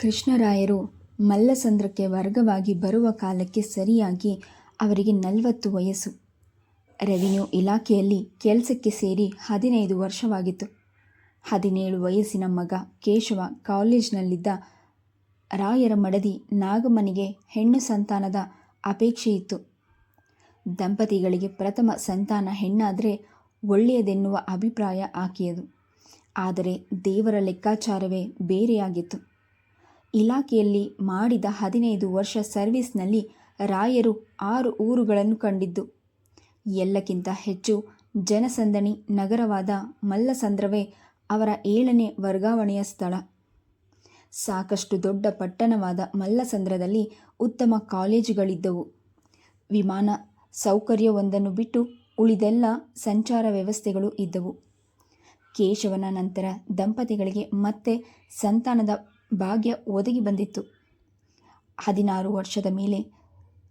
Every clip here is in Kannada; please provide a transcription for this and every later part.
ಕೃಷ್ಣರಾಯರು ಮಲ್ಲಸಂದ್ರಕ್ಕೆ ವರ್ಗವಾಗಿ ಬರುವ ಕಾಲಕ್ಕೆ ಸರಿಯಾಗಿ ಅವರಿಗೆ ನಲವತ್ತು ವಯಸ್ಸು. ರೆವಿನ್ಯೂ ಇಲಾಖೆಯಲ್ಲಿ ಕೆಲಸಕ್ಕೆ ಸೇರಿ ಹದಿನೈದು ವರ್ಷವಾಗಿತ್ತು. ಹದಿನೇಳು ವಯಸ್ಸಿನ ಮಗ ಕೇಶವ ಕಾಲೇಜ್ನಲ್ಲಿದ್ದ ರಾಯರ ಮಡದಿ ನಾಗಮ್ಮನಿಗೆ ಹೆಣ್ಣು ಸಂತಾನದ ಅಪೇಕ್ಷೆಯಿತ್ತು ದಂಪತಿಗಳಿಗೆ ಪ್ರಥಮ ಸಂತಾನ ಹೆಣ್ಣಾದರೆ ಒಳ್ಳೆಯದೆನ್ನುವ ಅಭಿಪ್ರಾಯ ಆಕೆಯದು. ಆದರೆ ದೇವರ ಲೆಕ್ಕಾಚಾರವೇ ಬೇರೆಯಾಗಿತ್ತು. ಇಲಾಖೆಯಲ್ಲಿ ಮಾಡಿದ ಹದಿನೈದು ವರ್ಷ ಸರ್ವಿಸ್ನಲ್ಲಿ ರಾಯರು ಆರು ಊರುಗಳನ್ನು ಕಂಡಿದ್ದು. ಎಲ್ಲಕ್ಕಿಂತ ಹೆಚ್ಚು ಜನಸಂದಣಿ ನಗರವಾದ ಮಲ್ಲಸಂದ್ರವೇ ಅವರ ಏಳನೇ ವರ್ಗಾವಣೆಯ ಸ್ಥಳ. ಸಾಕಷ್ಟು ದೊಡ್ಡ ಪಟ್ಟಣವಾದ ಮಲ್ಲಸಂದ್ರದಲ್ಲಿ ಉತ್ತಮ ಕಾಲೇಜುಗಳಿದ್ದವು. ವಿಮಾನ ಸೌಕರ್ಯವೊಂದನ್ನು ಬಿಟ್ಟು ಉಳಿದೆಲ್ಲ ಸಂಚಾರ ವ್ಯವಸ್ಥೆಗಳು ಇದ್ದವು. ಕೇಶವನ ನಂತರ ದಂಪತಿಗಳಿಗೆ ಮತ್ತೆ ಸಂತಾನದ ಭಾಗ್ಯ ಒದಗಿ ಬಂದಿತ್ತು. ಹದಿನಾರು ವರ್ಷದ ಮೇಲೆ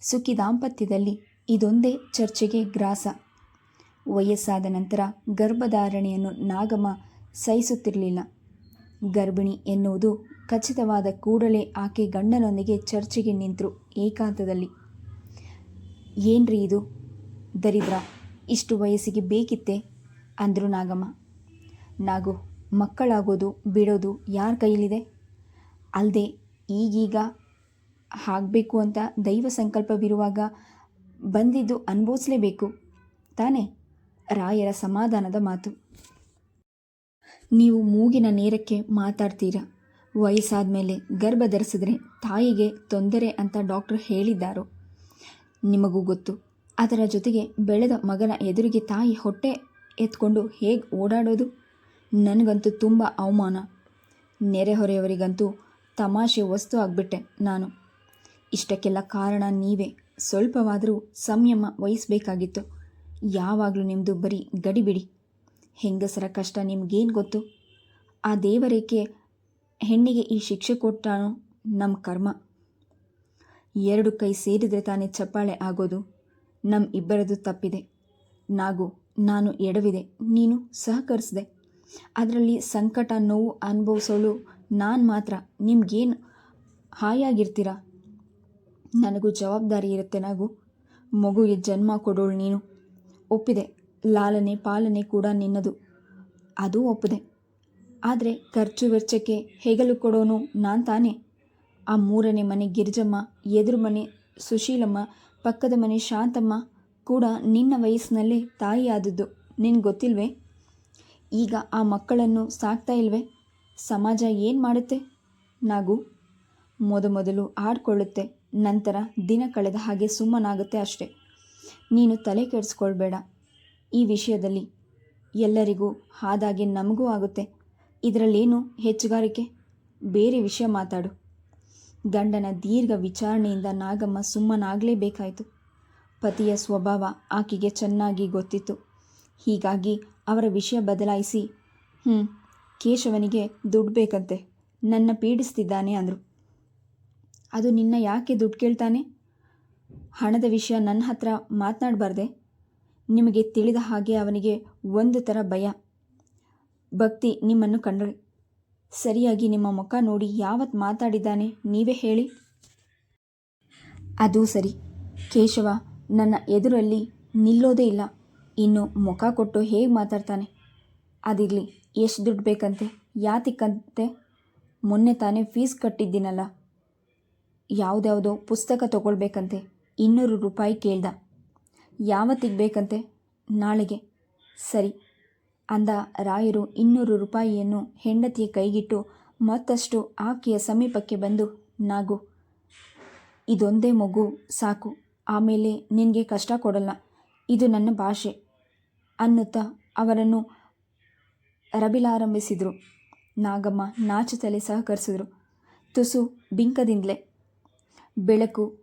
ಸುಖಿ ದಾಂಪತ್ಯದಲ್ಲಿ ಇದೊಂದೇ ಚರ್ಚೆಗೆ ಗ್ರಾಸ. ವಯಸ್ಸಾದ ನಂತರ ಗರ್ಭಧಾರಣೆಯನ್ನು ನಾಗಮ್ಮ ಸಹಿಸುತ್ತಿರಲಿಲ್ಲ. ಗರ್ಭಿಣಿ ಎನ್ನುವುದು ಖಚಿತವಾದ ಕೂಡಲೇ ಆಕೆ ಗಂಡನೊಂದಿಗೆ ಚರ್ಚೆಗೆ ನಿಂತರು ಏಕಾಂತದಲ್ಲಿ. ಏನ್ರಿ ಇದು? ದರಿದ್ರ, ಇಷ್ಟು ವಯಸ್ಸಿಗೆ ಬೇಕಿತ್ತೆ? ಅಂದರು ನಾಗಮ್ಮ. ನಾಗು, ಮಕ್ಕಳಾಗೋದು, ಬಿಡೋದು ಯಾರ ಕೈಯಲ್ಲಿದೆ? ಅಲ್ಲದೆ ಈಗೀಗ ಆಗಬೇಕು ಅಂತ ದೈವ ಸಂಕಲ್ಪವಿರುವಾಗ ಬಂದಿದ್ದು ಅನುಭವಿಸಲೇಬೇಕು. ತಾನೇ? ರಾಯರ ಸಮಾಧಾನದ ಮಾತು. ನೀವು ಮೂಗಿನ ನೇರಕ್ಕೆ ಮಾತಾಡ್ತೀರಾ? ವಯಸ್ಸಾದ ಮೇಲೆ ಗರ್ಭ ಧರಿಸಿದ್ರೆ ತಾಯಿಗೆ ತೊಂದರೆ ಅಂತ ಡಾಕ್ಟರ್ ಹೇಳಿದ್ದಾರೋ? ನಿಮಗೂ ಗೊತ್ತು. ಅದರ ಜೊತೆಗೆ ಬೆಳೆದ ಮಗನ ಎದುರಿಗೆ ತಾಯಿ ಹೊಟ್ಟೆ ಎತ್ಕೊಂಡು ಹೇಗೆ ಓಡಾಡೋದು? ನನಗಂತೂ ತುಂಬ ಅವಮಾನ. ನೆರೆಹೊರೆಯವರಿಗಂತೂ ತಮಾಷೆ ವಸ್ತು ಆಗಿಬಿಟ್ಟೆ ನಾನು. ಇಷ್ಟಕ್ಕೆಲ್ಲ ಕಾರಣ ನೀವೇ. ಸ್ವಲ್ಪವಾದರೂ ಸಂಯಮ ವಹಿಸಬೇಕಾಗಿತ್ತು. ಯಾವಾಗಲೂ ನಿಮ್ಮದು ಬರೀ ಗಡಿಬಿಡಿ ಹೆಂಗಸರ ಕಷ್ಟ ನಿಮಗೇನು ಗೊತ್ತು? ಆ ದೇವರೇಕೆ ಹೆಣ್ಣಿಗೆ ಈ ಶಿಕ್ಷೆ ಕೊಟ್ಟಾನೋ? ನಮ್ಮ ಕರ್ಮ. ಎರಡು ಕೈ ಸೇರಿದರೆ ತಾನೇ ಚಪ್ಪಾಳೆ ಆಗೋದು. ನಮ್ಮ ಇಬ್ಬರದು ತಪ್ಪಿದೆ. ನಾಗು, ನಾನು ಎಡವಿದೆ, ನೀನು ಸಹಕರಿಸಿದೆ. ಅದರಲ್ಲಿ ಸಂಕಟ, ನೋವು ಅನುಭವಿಸೋಳು ನಾನು ಮಾತ್ರ. ನಿಮ್ಗೇನು ಹಾಯಾಗಿರ್ತೀರ? ನನಗೂ ಜವಾಬ್ದಾರಿ ಇರುತ್ತೆ ನಾವು ಮಗುಗೆ ಜನ್ಮ ಕೊಡೋಳು ನೀನು. ಒಪ್ಪಿದೆ. ಲಾಲನೆ ಪಾಲನೆ ಕೂಡ ನಿನ್ನದು. ಅದೂ ಒಪ್ಪಿದೆ. ಆದರೆ ಖರ್ಚು ವೆಚ್ಚಕ್ಕೆ ಹೆಗಲು ಕೊಡೋನು ನಾನು ತಾನೇ? ಆ ಮೂರನೇ ಮನೆ ಗಿರಿಜಮ್ಮ, ಎದುರು ಮನೆ ಸುಶೀಲಮ್ಮ, ಪಕ್ಕದ ಮನೆ ಶಾಂತಮ್ಮ ಕೂಡ ನಿನ್ನ ವಯಸ್ಸಿನಲ್ಲೇ ತಾಯಿಯಾದದ್ದು. ನಿನ್ಗೆ ಗೊತ್ತಿಲ್ವೇ? ಈಗ ಆ ಮಕ್ಕಳನ್ನು ಸಾಕ್ತಾ ಇಲ್ವೇ? ಸಮಾಜ ಏನು ಮಾಡುತ್ತೆ? ನಾಗು ಮೊದಮೊದಲು ಆಡ್ಕೊಳ್ಳುತ್ತೆ, ನಂತರ ದಿನ ಕಳೆದ ಹಾಗೆ ಸುಮ್ಮನಾಗುತ್ತೆ ಅಷ್ಟೆ. ನೀನು ತಲೆ ಕೆಡಿಸ್ಕೊಳ್ಬೇಡ. ಈ ವಿಷಯದಲ್ಲಿ ಎಲ್ಲರಿಗೂ ಆದಾಗೆ ನಮಗೂ ಆಗುತ್ತೆ. ಇದರಲ್ಲೇನು ಹೆಚ್ಚುಗಾರಿಕೆ? ಬೇರೆ ವಿಷಯ ಮಾತಾಡು. ಗಂಡನ ದೀರ್ಘ ವಿಚಾರಣೆಯಿಂದ ನಾಗಮ್ಮ ಸುಮ್ಮನಾಗಲೇಬೇಕಾಯಿತು. ಪತಿಯ ಸ್ವಭಾವ ಆಕೆಗೆ ಚೆನ್ನಾಗಿ ಗೊತ್ತಿತ್ತು. ಹೀಗಾಗಿ ಅವರ ವಿಷಯ ಬದಲಾಯಿಸಿ ಹ್ಞೂ ಕೇಶವನಿಗೆ ದುಡ್ಡು ಬೇಕಂತೆ. ನನ್ನ ಪೀಡಿಸ್ತಿದ್ದಾನೆ ಅಂದರು. ಅದು ನಿನ್ನ ಯಾಕೆ ದುಡ್ಡು ಕೇಳ್ತಾನೆ? ಹಣದ ವಿಷಯ ನನ್ನ ಹತ್ರ ಮಾತನಾಡಬಾರ್ದೆ? ನಿಮಗೆ ತಿಳಿದ ಹಾಗೆ ಅವನಿಗೆ ಒಂದು ಥರ ಭಯ. ಭಕ್ತಿ ನಿಮ್ಮನ್ನು ಕಂಡ್ರೆ. ಸರಿಯಾಗಿ ನಿಮ್ಮ ಮುಖ ನೋಡಿ ಯಾವತ್ತು ಮಾತಾಡಿದ್ದಾನೆ ನೀವೇ ಹೇಳಿ. ಅದು ಸರಿ. ಕೇಶವ ನನ್ನ ಎದುರಲ್ಲಿ ನಿಲ್ಲೋದೇ ಇಲ್ಲ. ಇನ್ನು ಮುಖ ಕೊಟ್ಟು ಹೇಗೆ ಮಾತಾಡ್ತಾನೆ? ಅದಿರಲಿ. ಎಷ್ಟು ದುಡ್ಡು ಬೇಕಂತೆ? ಯಾತಿಕ್ಕಂತೆ? ಮೊನ್ನೆ ತಾನೇ ಫೀಸ್ ಕಟ್ಟಿದ್ದೀನಲ್ಲ. ಯಾವುದ್ಯಾವುದೋ ಪುಸ್ತಕ ತಗೊಳ್ಬೇಕಂತೆ. ಇನ್ನೂರು ರೂಪಾಯಿ ಕೇಳ್ದ. ಯಾವತ್ತಿಗೆ ಬೇಕಂತೆ? ನಾಳೆಗೆ. ಸರಿ. ಅಂದ ರಾಯರು ಇನ್ನೂರು ರೂಪಾಯಿಯನ್ನು ಹೆಂಡತಿಯ ಕೈಗಿಟ್ಟು ಮತ್ತಷ್ಟು ಆಕೆಯ ಸಮೀಪಕ್ಕೆ ಬಂದು, ನಾಗು, ಇದೊಂದೇ ಮಗು ಸಾಕು. ಆಮೇಲೆ ನಿನಗೆ ಕಷ್ಟ ಕೊಡಲ್ಲ. ಇದು ನನ್ನ ಭಾಷೆ ಅನ್ನುತ್ತಾ ಅವರನ್ನು ರಬಿಲಾರಂಭಿಸಿದರು ನಾಗಮ್ಮ ನಾಚುತ್ತಲೇ ಸಹಕರಿಸಿದ್ರು. ತುಸು ಬಿಂಕದಿಂದಲೇ. ಬೆಳಕು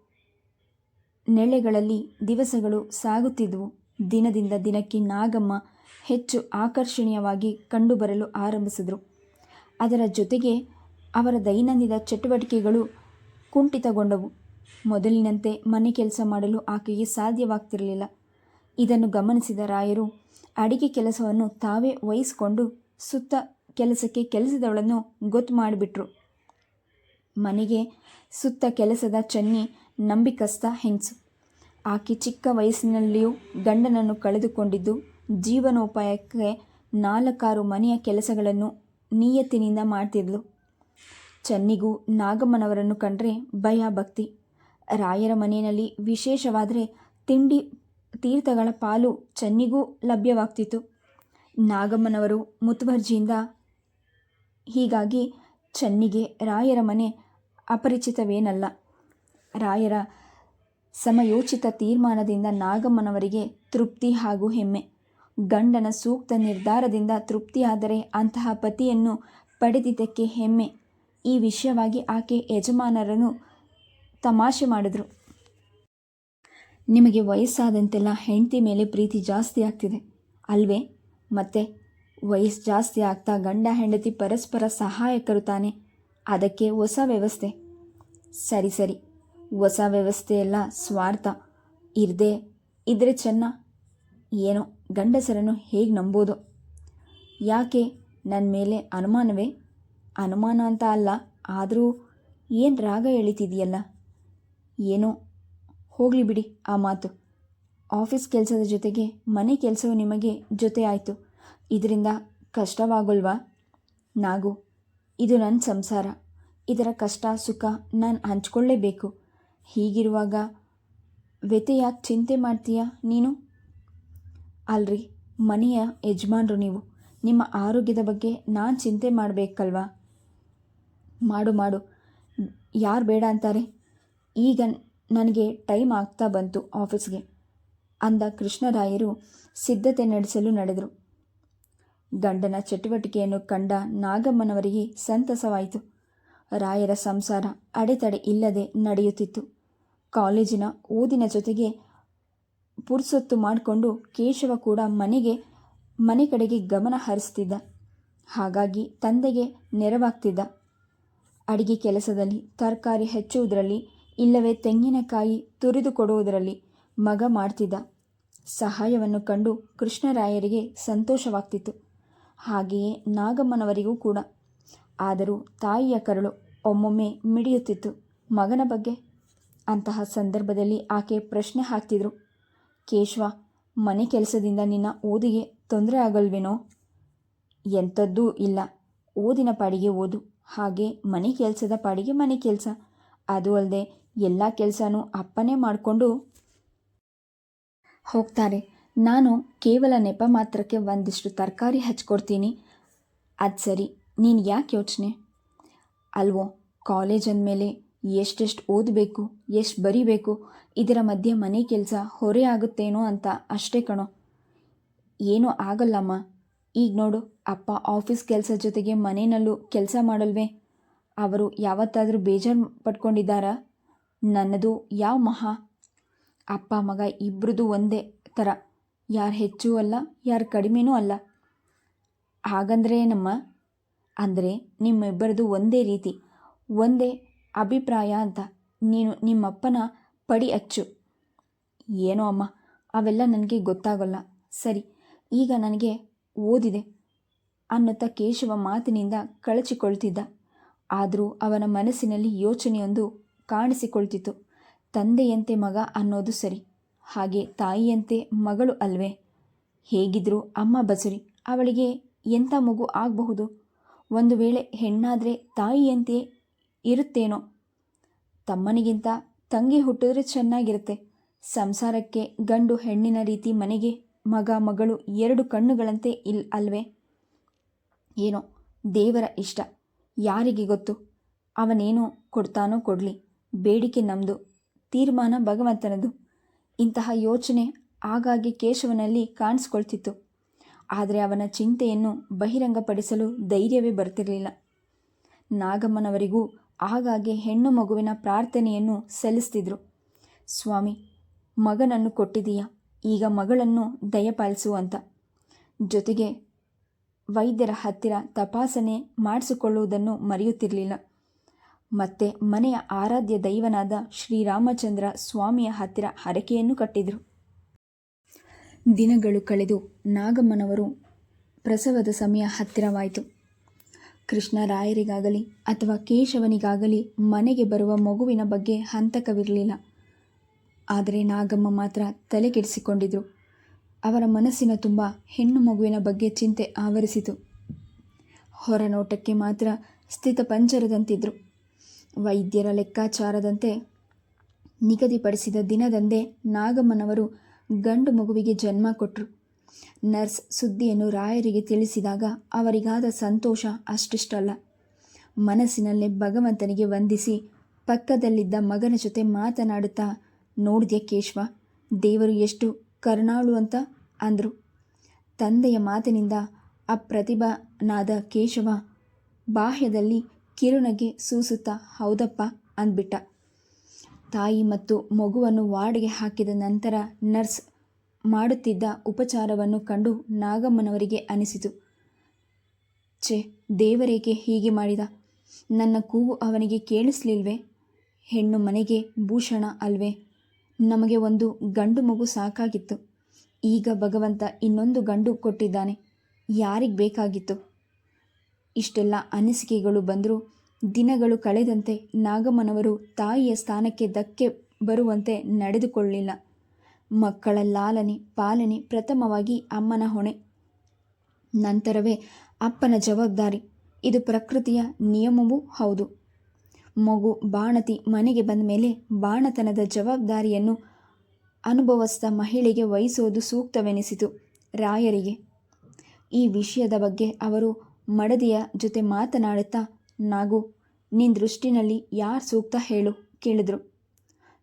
ನೆಳೆಗಳಲ್ಲಿ ದಿವಸಗಳು ಸಾಗುತ್ತಿದ್ದವು ದಿನದಿಂದ ದಿನಕ್ಕೆ ನಾಗಮ್ಮ ಹೆಚ್ಚು ಆಕರ್ಷಣೀಯವಾಗಿ ಕಂಡುಬರಲು ಆರಂಭಿಸಿದರು. ಅದರ ಜೊತೆಗೆ ಅವರ ದೈನಂದಿನ ಚಟುವಟಿಕೆಗಳು ಕುಂಠಿತಗೊಂಡವು. ಮೊದಲಿನಂತೆ ಮನೆ ಕೆಲಸ ಮಾಡಲು ಆಕೆಗೆ ಸಾಧ್ಯವಾಗ್ತಿರಲಿಲ್ಲ. ಇದನ್ನು ಗಮನಿಸಿದ ರಾಯರು ಅಡಿಗೆ ಕೆಲಸವನ್ನು ತಾವೇ ವಹಿಸಿಕೊಂಡು ಸುತ್ತ ಕೆಲಸಕ್ಕೆ ಕೆಲಸದವಳನ್ನು ಗೊತ್ತು ಮಾಡಿಬಿಟ್ರು. ಮನೆಗೆ ಸುತ್ತ ಕೆಲಸದ ಚನ್ನಿ ನಂಬಿಕಸ್ಥ ಹೆಂಗಸು. ಆಕೆ ಚಿಕ್ಕ ವಯಸ್ಸಿನಲ್ಲಿಯೂ ಗಂಡನನ್ನು ಕಳೆದುಕೊಂಡಿದ್ದು ಜೀವನೋಪಾಯಕ್ಕೆ ನಾಲ್ಕಾರು ಮನೆಯ ಕೆಲಸಗಳನ್ನು ನಿಯತ್ತಿನಿಂದ ಮಾಡ್ತಿದ್ಲು. ಚನ್ನಿಗೂ ನಾಗಮ್ಮನವರನ್ನು ಕಂಡ್ರೆ ಭಯ ಭಕ್ತಿ. ರಾಯರ ಮನೆಯಲ್ಲಿ ವಿಶೇಷವಾದರೆ ತಿಂಡಿ ತೀರ್ಥಗಳ ಪಾಲು ಚನ್ನಿಗೂ ಲಭ್ಯವಾಗ್ತಿತ್ತು. ನಾಗಮ್ಮನವರು ಮುತುವರ್ಜಿಯಿಂದ ಹೀಗಾಗಿ ಚನ್ನಿಗೆ ರಾಯರ ಮನೆ ಅಪರಿಚಿತವೇನಲ್ಲ. ರಾಯರ ಸಮಯೋಚಿತ ತೀರ್ಮಾನದಿಂದ ನಾಗಮ್ಮನವರಿಗೆ ತೃಪ್ತಿ ಹಾಗೂ ಹೆಮ್ಮೆ. ಗಂಡನ ಸೂಕ್ತ ನಿರ್ಧಾರದಿಂದ ತೃಪ್ತಿಯಾದರೆ ಅಂತಹ ಪತಿಯನ್ನು ಪಡೆದಿದ್ದಕ್ಕೆ ಹೆಮ್ಮೆ. ಈ ವಿಷಯವಾಗಿ ಆಕೆ ಯಜಮಾನರನ್ನು ತಮಾಷೆ ಮಾಡಿದ್ರು. ನಿಮಗೆ ವಯಸ್ಸಾದಂತೆಲ್ಲ ಹೆಂಡತಿ ಮೇಲೆ ಪ್ರೀತಿ ಜಾಸ್ತಿ ಆಗ್ತಿದೆ. ಅಲ್ವೇ? ಮತ್ತೆ ವಯಸ್ಸು ಜಾಸ್ತಿ ಆಗ್ತಾ ಗಂಡ ಹೆಂಡತಿ ಪರಸ್ಪರ ಸಹಾಯಕರು ತಾನೆ. ಅದಕ್ಕೆ ಹೊಸ ವ್ಯವಸ್ಥೆ. ಸರಿ ಸರಿ. ಹೊಸ ವ್ಯವಸ್ಥೆ ಎಲ್ಲ ಸ್ವಾರ್ಥ. ಇರದೆ ಇದ್ರೆ ಚೆನ್ನ. ಏನೋ ಗಂಡಸರನ್ನು ಹೇಗೆ ನಂಬೋದು? ಯಾಕೆ ನನ್ನ ಮೇಲೆ ಅನುಮಾನವೇ? ಅನುಮಾನ ಅಂತ ಅಲ್ಲ, ಆದರೂ ಏನು ರಾಗ ಎಳಿತಿದೆಯಲ್ಲ? ಏನೋ ಹೋಗಲಿ ಬಿಡಿ ಆ ಮಾತು. ಆಫೀಸ್ ಕೆಲಸದ ಜೊತೆಗೆ ಮನೆ ಕೆಲಸವು ನಿಮಗೆ ಜೊತೆ ಆಯಿತು. ಇದರಿಂದ ಕಷ್ಟವಾಗಲ್ವಾ? ನಾಗು, ಇದು ನನ್ನ ಸಂಸಾರ. ಇದರ ಕಷ್ಟ, ಸುಖ ನಾನು ಹಂಚ್ಕೊಳ್ಳೇಬೇಕು. ಹೀಗಿರುವಾಗ ವ್ಯತೆ ಚಿಂತೆ ಮಾಡ್ತೀಯಾ ನೀನು? ಅಲ್ರಿ, ಮನೆಯ ಯಜಮಾನ್ರು ನೀವು. ನಿಮ್ಮ ಆರೋಗ್ಯದ ಬಗ್ಗೆ ನಾನು ಚಿಂತೆ ಮಾಡಬೇಕಲ್ವಾ? ಮಾಡು ಮಾಡು. ಯಾರು ಬೇಡ ಅಂತಾರೆ? ಈಗ ನನಗೆ ಟೈಮ್ ಆಗ್ತಾ ಬಂತು ಆಫೀಸ್ಗೆ ಅಂದ ಕೃಷ್ಣರಾಯರು ಸಿದ್ಧತೆ ನಡೆಸಲು ನಡೆದರು. ಗಂಡನ ಚಟುವಟಿಕೆಯನ್ನು ಕಂಡ ನಾಗಮ್ಮನವರಿಗೆ ಸಂತಸವಾಯಿತು. ರಾಯರ ಸಂಸಾರ ಅಡೆತಡೆ ಇಲ್ಲದೆ ನಡೆಯುತ್ತಿತ್ತು. ಕಾಲೇಜಿನ ಓದಿನ ಜೊತೆಗೆ ಪುರ್ಸೊತ್ತು ಮಾಡಿಕೊಂಡು ಕೇಶವ ಕೂಡ ಮನೆಗೆ, ಮನೆ ಕಡೆಗೆ ಗಮನ ಹರಿಸ್ತಿದ್ದ. ಹಾಗಾಗಿ ತಂದೆಗೆ ನೆರವಾಗ್ತಿದ್ದ. ಅಡಿಗೆ ಕೆಲಸದಲ್ಲಿ ತರಕಾರಿ ಹೆಚ್ಚುವುದರಲ್ಲಿ ಇಲ್ಲವೇ ತೆಂಗಿನಕಾಯಿ ತುರಿದು ಕೊಡುವುದರಲ್ಲಿ ಮಗ ಮಾಡ್ತಿದ್ದ ಸಹಾಯವನ್ನು ಕಂಡು ಕೃಷ್ಣರಾಯರಿಗೆ ಸಂತೋಷವಾಗ್ತಿತ್ತು. ಹಾಗೆಯೇ ನಾಗಮ್ಮನವರಿಗೂ ಕೂಡ. ಆದರೂ ತಾಯಿಯ ಕರಳು ಒಮ್ಮೊಮ್ಮೆ ಮಿಡಿಯುತ್ತಿತ್ತು. ಮಗನ ಬಗ್ಗೆ ಅಂತಹ ಸಂದರ್ಭದಲ್ಲಿ ಆಕೆ ಪ್ರಶ್ನೆ ಹಾಕ್ತಿದ್ರು. ಕೇಶವ, ಮನೆ ಕೆಲಸದಿಂದ ನಿನ್ನ ಓದಿಗೆ ತೊಂದರೆ ಆಗಲ್ವೇನೋ? ಎಂಥದ್ದೂ ಇಲ್ಲ. ಓದಿನ ಪಾಡಿಗೆ ಓದು. ಹಾಗೆ ಮನೆ ಕೆಲಸದ ಪಾಡಿಗೆ ಮನೆ ಕೆಲಸ. ಅದು ಅಲ್ಲದೆ ಎಲ್ಲ ಕೆಲಸನೂ ಅಪ್ಪನೇ ಮಾಡಿಕೊಂಡು ಹೋಗ್ತಾರೆ. ನಾನು ಕೇವಲ ನೆಪ ಮಾತ್ರಕ್ಕೆ ಒಂದಿಷ್ಟು ತರಕಾರಿ ಹಚ್ಕೊಡ್ತೀನಿ. ಅದು ಸರಿ, ನೀನು ಯಾಕೆ ಯೋಚನೆ? ಅಲ್ವೋ, ಕಾಲೇಜ್ ಅಂದಮೇಲೆ ಎಷ್ಟೆಷ್ಟು ಓದಬೇಕು, ಎಷ್ಟು ಬರಿಬೇಕು, ಇದರ ಮಧ್ಯೆ ಮನೆ ಕೆಲಸ ಹೊರೆ ಆಗುತ್ತೇನೋ ಅಂತ ಅಷ್ಟೇ ಕಣೋ. ಏನೂ ಆಗಲ್ಲಮ್ಮ. ಈಗ ನೋಡು, ಅಪ್ಪ ಆಫೀಸ್ ಕೆಲಸ ಜೊತೆಗೆ ಮನೆಯಲ್ಲೂ ಕೆಲಸ ಮಾಡಲ್ವೇ? ಅವರು ಯಾವತ್ತಾದರೂ ಬೇಜಾರು ಪಟ್ಕೊಂಡಿದ್ದಾರಾ? ನನ್ನದು ಯಾವ ಮಹಾ? ಅಪ್ಪ, ಮಗ ಇಬ್ಬರದು ಒಂದೇ ಥರ ಯಾರು ಹೆಚ್ಚು ಅಲ್ಲ, ಯಾರು ಕಡಿಮೆನೂ ಅಲ್ಲ. ಹಾಗಂದ್ರೆ ನಮ್ಮ, ಅಂದರೆ ನಿಮ್ಮಿಬ್ಬರದು ಒಂದೇ ರೀತಿ, ಒಂದೇ ಅಭಿಪ್ರಾಯ ಅಂತ. ನೀನು ನಿಮ್ಮಪ್ಪನ ಪಡಿ ಅಚ್ಚು. ಏನೋ ಅಮ್ಮ, ಅವೆಲ್ಲ ನನಗೆ ಗೊತ್ತಾಗಲ್ಲ. ಸರಿ, ಈಗ ನನಗೆ ಓದಿದೆ ಅನ್ನುತ್ತ ಕೇಶವ ಮಾತಿನಿಂದ ಕಳಚಿಕೊಳ್ತಿದ್ದ. ಆದರೂ ಅವನ ಮನಸ್ಸಿನಲ್ಲಿ ಯೋಚನೆಯೊಂದು ಕಾಣಿಸಿಕೊಳ್ತಿತ್ತು. ತಂದೆಯಂತೆ ಮಗ ಅನ್ನೋದು ಸರಿ, ಹಾಗೆ ತಾಯಿಯಂತೆ ಮಗಳು ಅಲ್ವೇ? ಹೇಗಿದ್ರು ಅಮ್ಮ ಬಸುರಿ, ಅವಳಿಗೆ ಎಂಥ ಮಗು ಆಗಬಹುದು? ಒಂದು ವೇಳೆ ಹೆಣ್ಣಾದರೆ ತಾಯಿಯಂತೆ ಇರುತ್ತೇನೋ? ತಮ್ಮನಿಗಿಂತ ತಂಗಿ ಹುಟ್ಟಿದ್ರೆ ಚೆನ್ನಾಗಿರುತ್ತೆ. ಸಂಸಾರಕ್ಕೆ ಗಂಡು ಹೆಣ್ಣಿನ ರೀತಿ ಮನೆಗೆ ಮಗ ಮಗಳು ಎರಡು ಕಣ್ಣುಗಳಂತೆ ಇಲ್ ಅಲ್ವೇ? ಏನೋ ದೇವರ ಇಷ್ಟ, ಯಾರಿಗೆ ಗೊತ್ತು? ಅವನೇನೋ ಕೊಡ್ತಾನೋ ಕೊಡಲಿ. ಬೇಡಿಕೆ ನಮ್ಮದು ತೀರ್ಮಾನ ಭಗವಂತನದು. ಇಂತಹ ಯೋಚನೆ ಆಗಾಗ್ಗೆ ಕೇಶವನಲ್ಲಿ ಕಾಣಿಸ್ಕೊಳ್ತಿತ್ತು. ಆದರೆ ಅವನ ಚಿಂತೆಯನ್ನು ಬಹಿರಂಗಪಡಿಸಲು ಧೈರ್ಯವೇ ಬರ್ತಿರಲಿಲ್ಲ. ನಾಗಮ್ಮನವರಿಗೂ ಆಗಾಗ್ಗೆ ಹೆಣ್ಣು ಮಗುವಿನ ಪ್ರಾರ್ಥನೆಯನ್ನು ಸಲ್ಲಿಸ್ತಿದ್ರು. ಸ್ವಾಮಿ, ಮಗನನ್ನು ಕೊಟ್ಟಿದೀಯಾ ಈಗ ಮಗಳನ್ನು ದಯಪಾಲಿಸು ಅಂತ. ಜೊತೆಗೆ ವೈದ್ಯರ ಹತ್ತಿರ ತಪಾಸಣೆ ಮಾಡಿಸಿಕೊಳ್ಳುವುದನ್ನು ಮರೆಯುತ್ತಿರಲಿಲ್ಲ. ಮತ್ತೆ ಮನೆಯ ಆರಾಧ್ಯ ದೈವನಾದ ಶ್ರೀರಾಮಚಂದ್ರ ಸ್ವಾಮಿಯ ಹತ್ತಿರ ಹರಕೆಯನ್ನು ಕಟ್ಟಿದರು. ದಿನಗಳು ಕಳೆದು ನಾಗಮ್ಮನವರು ಪ್ರಸವದ ಸಮಯ ಹತ್ತಿರವಾಯಿತು. ಕೃಷ್ಣರಾಯರಿಗಾಗಲಿ ಅಥವಾ ಕೇಶವನಿಗಾಗಲಿ ಮನೆಗೆ ಬರುವ ಮಗುವಿನ ಬಗ್ಗೆ ಹಂತಕವಿರಲಿಲ್ಲ. ಆದರೆ ನಾಗಮ್ಮ ಮಾತ್ರ ತಲೆಕೆಡಿಸಿಕೊಂಡಿದ್ರು ಅವರ ಮನಸ್ಸಿನ ತುಂಬ ಹೆಣ್ಣು ಮಗುವಿನ ಬಗ್ಗೆ ಚಿಂತೆ ಆವರಿಸಿತು. ಹೊರನೋಟಕ್ಕೆ ಮಾತ್ರ ಸ್ಥಿತ ಸ್ಥಿತಪಂಜರದಂತಿದ್ರು. ವೈದ್ಯರ ಲೆಕ್ಕಾಚಾರದಂತೆ ನಿಗದಿಪಡಿಸಿದ ದಿನದಂದೇ ನಾಗಮ್ಮನವರು ಗಂಡು ಮಗುವಿಗೆ ಜನ್ಮ ಕೊಟ್ಟರು ನರ್ಸ್ ಸುದ್ದಿಯನ್ನು ರಾಯರಿಗೆ ತಿಳಿಸಿದಾಗ ಅವರಿಗಾದ ಸಂತೋಷ ಅಷ್ಟಿಷ್ಟಲ್ಲ. ಮನಸ್ಸಿನಲ್ಲೇ ಭಗವಂತನಿಗೆ ವಂದಿಸಿ ಪಕ್ಕದಲ್ಲಿದ್ದ ಮಗನ ಜೊತೆ ಮಾತನಾಡುತ್ತಾ, ನೋಡಿದ್ಯ ಕೇಶವ, ದೇವರು ಎಷ್ಟು ಕರುಣಾಳು ಅಂತ ಅಂದರು. ತಂದೆಯ ಮಾತಿನಿಂದ ಅಪ್ರತಿಭನಾದ ಕೇಶವ ಬಾಹ್ಯದಲ್ಲಿ ಕಿರುನಗೆ ಸೂಸುತ್ತಾ, ಹೌದಪ್ಪ ಅಂದ್ಬಿಟ್ಟ. ತಾಯಿ ಮತ್ತು ಮಗುವನ್ನು ವಾರ್ಡ್ಗೆ ಹಾಕಿದ ನಂತರ ನರ್ಸ್ ಮಾಡುತ್ತಿದ್ದ ಉಪಚಾರವನ್ನು ಕಂಡು ನಾಗಮ್ಮನವರಿಗೆ ಅನಿಸಿತು. ಛೆ, ದೇವರೇಕೆ ಹೀಗೆ ಮಾಡಿದ? ನನ್ನ ಕೂಗು ಅವನಿಗೆ ಕೇಳಿಸ್ಲಿಲ್ವೇ? ಹೆಣ್ಣು ಮನೆಗೆ ಭೂಷಣ ಅಲ್ವೇ? ನಮಗೆ ಒಂದು ಗಂಡು ಮಗು ಸಾಕಾಗಿತ್ತು. ಈಗ ಭಗವಂತ ಇನ್ನೊಂದು ಗಂಡು ಕೊಟ್ಟಿದ್ದಾನೆ. ಯಾರಿಗೆ ಬೇಕಾಗಿತ್ತು? ಇಷ್ಟೆಲ್ಲ ಅನಿಸಿಕೆಗಳು ಬಂದರೂ ದಿನಗಳು ಕಳೆದಂತೆ ನಾಗಮ್ಮನವರು ತಾಯಿಯ ಸ್ಥಾನಕ್ಕೆ ಧಕ್ಕೆ ಬರುವಂತೆ ನಡೆದುಕೊಳ್ಳಿಲ್ಲ. ಮಕ್ಕಳ ಲಾಲನೆ, ಪಾಲನೆ ಪ್ರಥಮವಾಗಿ ಅಮ್ಮನ ಹೊಣೆ. ನಂತರವೇ ಅಪ್ಪನ ಜವಾಬ್ದಾರಿ. ಇದು ಪ್ರಕೃತಿಯ ನಿಯಮವೂ ಹೌದು. ಮಗು ಬಾಣತಿ ಮನೆಗೆ ಬಂದ ಮೇಲೆ ಬಾಣತನದ ಜವಾಬ್ದಾರಿಯನ್ನು ಅನುಭವಸ್ಥ ಮಹಿಳೆಗೆ ವಹಿಸೋದು ಸೂಕ್ತವೆನಿಸಿತು ರಾಯರಿಗೆ. ಈ ವಿಷಯದ ಬಗ್ಗೆ ಅವರು ಮಡದಿಯ ಜೊತೆ ಮಾತನಾಡುತ್ತಾ, ನಾಗು ನಿನ್ನ ದೃಷ್ಟಿನಲ್ಲಿ ಯಾರು ಸೂಕ್ತ ಹೇಳು, ಕೇಳಿದ್ರು.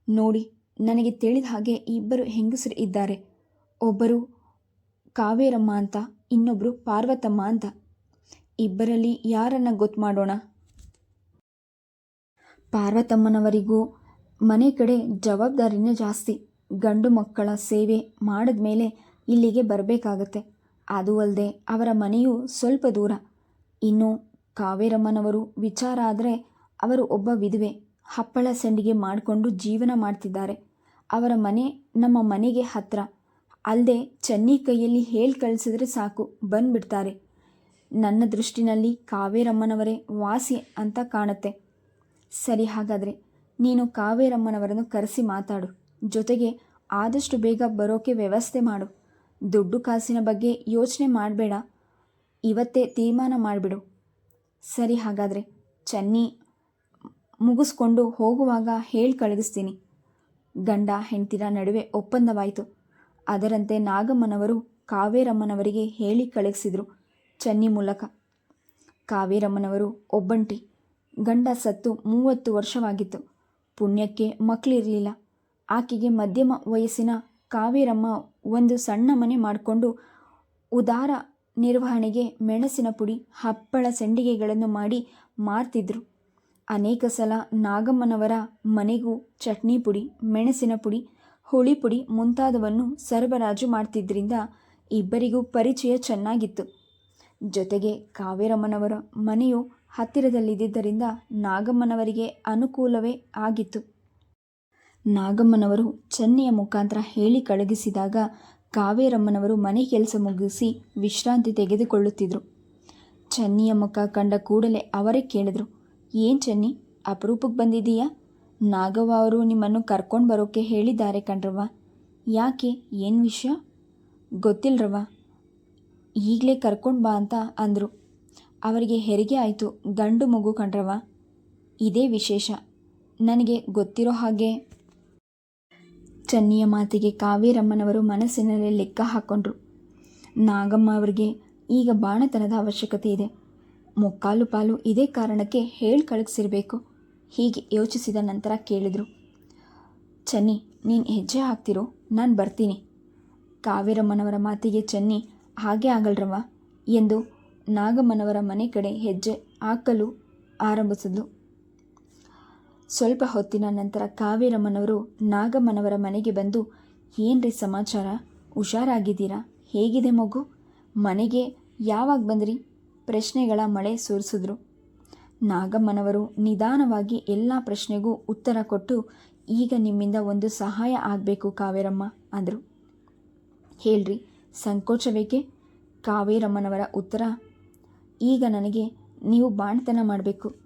ನೋಡಿ, ನನಗೆ ತಿಳಿದ ಹಾಗೆ ಇಬ್ಬರು ಹೆಂಗಸರು ಇದ್ದಾರೆ. ಒಬ್ಬರು ಕಾವೇರಮ್ಮ ಅಂತ ಇನ್ನೊಬ್ಬರು ಪಾರ್ವತಮ್ಮ ಅಂತ. ಇಬ್ಬರಲ್ಲಿ ಯಾರನ್ನ ಗೊತ್ತು ಮಾಡೋಣ? ಪಾರ್ವತಮ್ಮನವರಿಗೂ ಮನೆ ಕಡೆ ಜವಾಬ್ದಾರಿನೇ ಜಾಸ್ತಿ. ಗಂಡು ಮಕ್ಕಳ ಸೇವೆ ಮಾಡಿದ ಮೇಲೆ ಇಲ್ಲಿಗೆ ಬರಬೇಕಾಗತ್ತೆ. ಅದು ಅಲ್ಲದೆ ಅವರ ಮನೆಯು ಸ್ವಲ್ಪ ದೂರ. ಇನ್ನು ಕಾವೇರಮ್ಮನವರು ವಿಚಾರ ಆದರೆ ಅವರು ಒಬ್ಬ ವಿಧವೆ. ಹಪ್ಪಳ ಸಂಡಿಗೆ ಮಾಡಿಕೊಂಡು ಜೀವನ ಮಾಡ್ತಿದ್ದಾರೆ. ಅವರ ಮನೆ ನಮ್ಮ ಮನೆಗೆ ಹತ್ತಿರ ಅಲ್ಲದೆ ಚನ್ನಿ ಕೈಯಲ್ಲಿ ಹೇಳಿ ಕಳಿಸಿದ್ರೆ ಸಾಕು ಬಂದ್ಬಿಡ್ತಾರೆ. ನನ್ನ ದೃಷ್ಟಿನಲ್ಲಿ ಕಾವೇರಮ್ಮನವರೇ ವಾಸಿ ಅಂತ ಕಾಣುತ್ತೆ. ಸರಿ ಹಾಗಾದರೆ, ನೀನು ಕಾವೇರಮ್ಮನವರನ್ನು ಕರೆಸಿ ಮಾತಾಡು. ಜೊತೆಗೆ ಆದಷ್ಟು ಬೇಗ ಬರೋಕೆ ವ್ಯವಸ್ಥೆ ಮಾಡು. ದುಡ್ಡು ಕಾಸಿನ ಬಗ್ಗೆ ಯೋಚನೆ ಮಾಡಬೇಡ. ಇವತ್ತೇ ತೀರ್ಮಾನ ಮಾಡಿಬಿಡು. ಸರಿ, ಹಾಗಾದರೆ ಚನ್ನಿ ಮುಗಿಸ್ಕೊಂಡು ಹೋಗುವಾಗ ಹೇಳಿ ಕಳಗಿಸ್ತೀನಿ ಗಂಡ, ಹೆಂಡತಿರ ನಡುವೆ ಒಪ್ಪಂದವಾಯಿತು. ಅದರಂತೆ ನಾಗಮ್ಮನವರು ಕಾವೇರಮ್ಮನವರಿಗೆ ಹೇಳಿ ಕಳಗಿಸಿದರು ಚನ್ನಿ ಮೂಲಕ. ಕಾವೇರಮ್ಮನವರು ಒಬ್ಬಂಟಿ. ಗಂಡ ಸತ್ತು ಮೂವತ್ತು ವರ್ಷವಾಗಿತ್ತು. ಪುಣ್ಯಕ್ಕೆ ಮಕ್ಕಳಿರಲಿಲ್ಲ ಆಕೆಗೆ ಮಧ್ಯಮ ವಯಸ್ಸಿನ ಕಾವೇರಮ್ಮ ಒಂದು ಸಣ್ಣ ಮನೆ ಮಾಡಿಕೊಂಡು ಉದಾರ ನಿರ್ವಹಣೆಗೆ ಮೆಣಸಿನ ಪುಡಿ, ಹಪ್ಪಳ ಸಂಡಿಗೆಗಳನ್ನು ಮಾಡಿ ಮಾರ್ತಿದ್ರು. ಅನೇಕ ಸಲ ನಾಗಮ್ಮನವರ ಮನೆಗೂ ಚಟ್ನಿ ಪುಡಿ, ಮೆಣಸಿನ ಪುಡಿ, ಹುಳಿ ಪುಡಿ ಮುಂತಾದವನ್ನು ಸರಬರಾಜು ಮಾಡ್ತಿದ್ದರಿಂದ ಇಬ್ಬರಿಗೂ ಪರಿಚಯ ಚೆನ್ನಾಗಿತ್ತು. ಜೊತೆಗೆ ಕಾವೇರಮ್ಮನವರ ಮನೆಯು ಹತ್ತಿರದಲ್ಲಿದ್ದರಿಂದ ನಾಗಮ್ಮನವರಿಗೆ ಅನುಕೂಲವೇ ಆಗಿತ್ತು. ನಾಗಮ್ಮನವರು ಚೆನ್ನೆಯ ಮುಖಾಂತರ ಹೇಳಿ ಕಳುಹಿಸಿದಾಗ ಕಾವೇರಮ್ಮನವರು ಮನೆ ಕೆಲಸ ಮುಗಿಸಿ ವಿಶ್ರಾಂತಿ ತೆಗೆದುಕೊಳ್ಳುತ್ತಿದ್ದರು ಚನ್ನಿಯ ಮುಖ ಕಂಡ ಕೂಡಲೇ ಅವರೇ ಕೇಳಿದ್ರು, ಏನು ಚನ್ನಿ ಅಪರೂಪಕ್ಕೆ ಬಂದಿದ್ದೀಯಾ ನಾಗವ್ವ ಅವರು ನಿಮ್ಮನ್ನು ಕರ್ಕೊಂಡು ಬರೋಕ್ಕೆ ಹೇಳಿದ್ದಾರೆ ಕಣ್ರವ್ವ. ಯಾಕೆ, ಏನು ವಿಷಯ? ಗೊತ್ತಿಲ್ಲರವ್ವ ಈಗಲೇ ಕರ್ಕೊಂಡು ಬಾ ಅಂತ ಅಂದರು. ಅವರಿಗೆ ಹೆರಿಗೆ ಆಯಿತು, ಗಂಡು ಮಗು ಕಣ್ರವ್ವ. ಇದೇ ವಿಶೇಷ. ನನಗೆ ಗೊತ್ತಿರೋ ಹಾಗೆ ಚನ್ನಿಯ ಮಾತಿಗೆ ಕಾವೇರಮ್ಮನವರು ಮನಸ್ಸಿನಲ್ಲಿ ಲೆಕ್ಕ ಹಾಕೊಂಡ್ರು. ನಾಗಮ್ಮ ಅವರಿಗೆ ಈಗ ಬಾಣತನದ ಅವಶ್ಯಕತೆ ಇದೆ. ಮುಕ್ಕಾಲು ಪಾಲು ಇದೇ ಕಾರಣಕ್ಕೆ ಹೇಳಿ ಕಳಿಸಿರಬೇಕು ಹೀಗೆ ಯೋಚಿಸಿದ ನಂತರ ಕೇಳಿದರು. ಚನ್ನಿ, ನೀನು ಹೆಜ್ಜೆ ಹಾಕ್ತಿರೋ? ನಾನು ಬರ್ತೀನಿ. ಕಾವೇರಮ್ಮನವರ ಮಾತಿಗೆ ಚನ್ನಿ, ಹಾಗೆ ಆಗಲ್ರವ ಎಂದು ನಾಗಮ್ಮನವರ ಮನೆ ಕಡೆ ಹೆಜ್ಜೆ ಹಾಕಲು ಆರಂಭಿಸಿದ್ಲು. ಸ್ವಲ್ಪ ಹೊತ್ತಿನ ನಂತರ ಕಾವೇರಮ್ಮನವರು ನಾಗಮ್ಮನವರ ಮನೆಗೆ ಬಂದು, ಏನ್ರಿ ಸಮಾಚಾರ? ಹುಷಾರಾಗಿದ್ದೀರಾ? ಹೇಗಿದೆ ಮಗು? ಮನೆಗೆ ಯಾವಾಗ ಬಂದ್ರಿ? ಪ್ರಶ್ನೆಗಳ ಮಳೆ ಸುರಿಸಿದ್ರು. ನಾಗಮ್ಮನವರು ನಿಧಾನವಾಗಿ ಎಲ್ಲ ಪ್ರಶ್ನೆಗೂ ಉತ್ತರ ಕೊಟ್ಟು, ಈಗ ನಿಮ್ಮಿಂದ ಒಂದು ಸಹಾಯ ಆಗಬೇಕು ಕಾವೇರಮ್ಮ, ಅಂದರು. ಹೇಳ್ರಿ, ಸಂಕೋಚವೇಕೆ? ಕಾವೇರಮ್ಮನವರ ಉತ್ತರ, ಈಗ ನನಗೆ ನೀವು ಬಾಣ್ತನ ಮಾಡಬೇಕು.